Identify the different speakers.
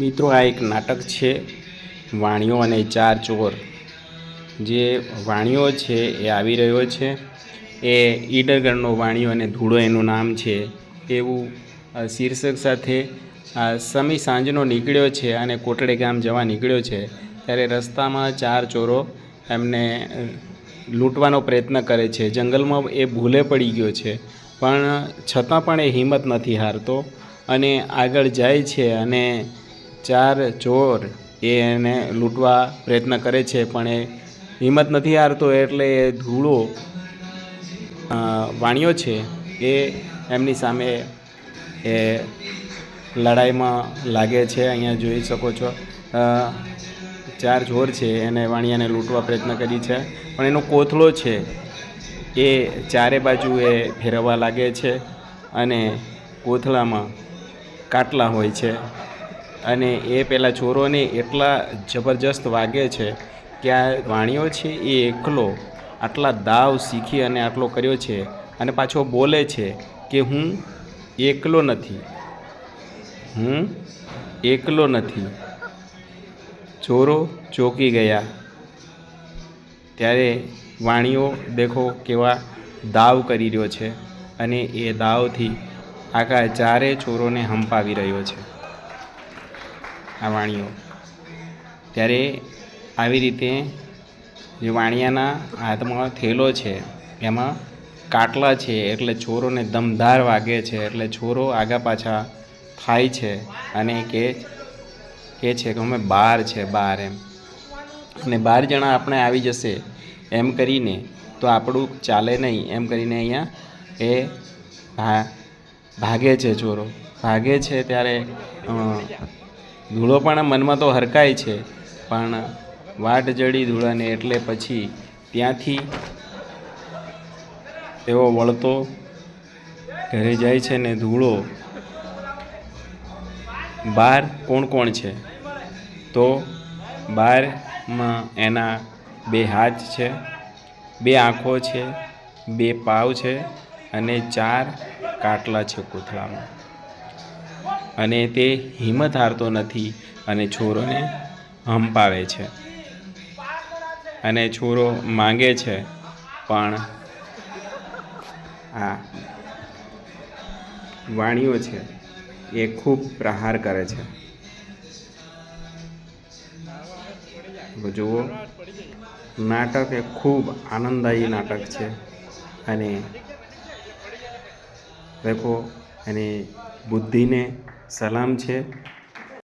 Speaker 1: મિત્રો, આ એક નાટક છે વાણિયો અને ચાર ચોર. જે વાણિયો છે એ આવી રહ્યો છે. એ ઈડરગઢનો વાણિયો અને ધૂળો એનું નામ છે. એવું શીર્ષક સાથે સમી સાંજનો નીકળ્યો છે અને કોટડે ગામ જવા નીકળ્યો છે. ત્યારે રસ્તામાં ચાર ચોરો એમને લૂંટવાનો પ્રયત્ન કરે છે. જંગલમાં એ ભૂલે પડી ગયો છે. પણ છતાં પણ એ હિંમત નથી હારતો અને આગળ જાય છે અને ચાર ચોર એ એને લૂંટવા પ્રયત્ન કરે છે, પણ એ હિંમત નથી હારતો એટલે એ ધૂળો વાણિયો છે એ એમની સામે એ લડાઈમાં લાગે છે. અહીંયા જોઈ શકો છો ચાર ચોર છે એને વાણિયાને લૂંટવા પ્રયત્ન કરી છે, પણ એનો કોથળો છે એ ચારે બાજુ એ ફેરવવા લાગે છે અને કોથળામાં કાટલા હોય છે. અને એ પેલા ચોરોને એટલા જબરજસ્ત વાગે છે કે આ વાણિયો છે એ એકલો આટલા દાવ શીખી અને આટલો કર્યો છે અને પાછો બોલે છે કે હું એકલો નથી. હું એકલો નથી. ચોરો ચોકી ગયા. ત્યારે વાણીઓ દેખો કેવા દાવ કરી રહ્યો છે અને એ દાવથી આખા ચારે ચોરોને હંપાવી રહ્યો છે. આ વાણીઓ. ત્યારે આવી રીતે જે વાણિયાના હાથમાં થેલો છે, એમાં કાટલા છે, એટલે ચોરોને દમદાર વાગે છે, એટલે ચોરો આગા પાછા થાય છે અને કે કે છે કે અમે બાર છે, બાર એમ. અને બાર જણા આપણે આવી જશે એમ કરીને તો આપણું ચાલે નહીં, એમ કરીને અહીંયા એ ભાગે છે ચોરો. ભાગે છે ત્યારે ધૂળો પણ મનમાં તો હરકાય છે, પણ વાટ જડી ધૂળાને એટલે પછી ત્યાંથી તેઓ વળતો ઘરે જાય છે ને ધૂળો બાર કોણ કોણ છે? તો બારમાં એના બે હાથ છે, બે આંખો છે, બે પાવ છે અને ચાર કાટલા છે કોથળામાં. અને તે હિંમત હારતો નથી અને છોરોને હંપાવે છે. અને છોરો માંગે છે, પણ આ વાણીઓ છે એ ખૂબ પ્રહાર કરે છે. જુઓ, નાટક એ ખૂબ આનંદદાયી નાટક છે. અને, દેખો, એની બુદ્ધિને સલામ છે.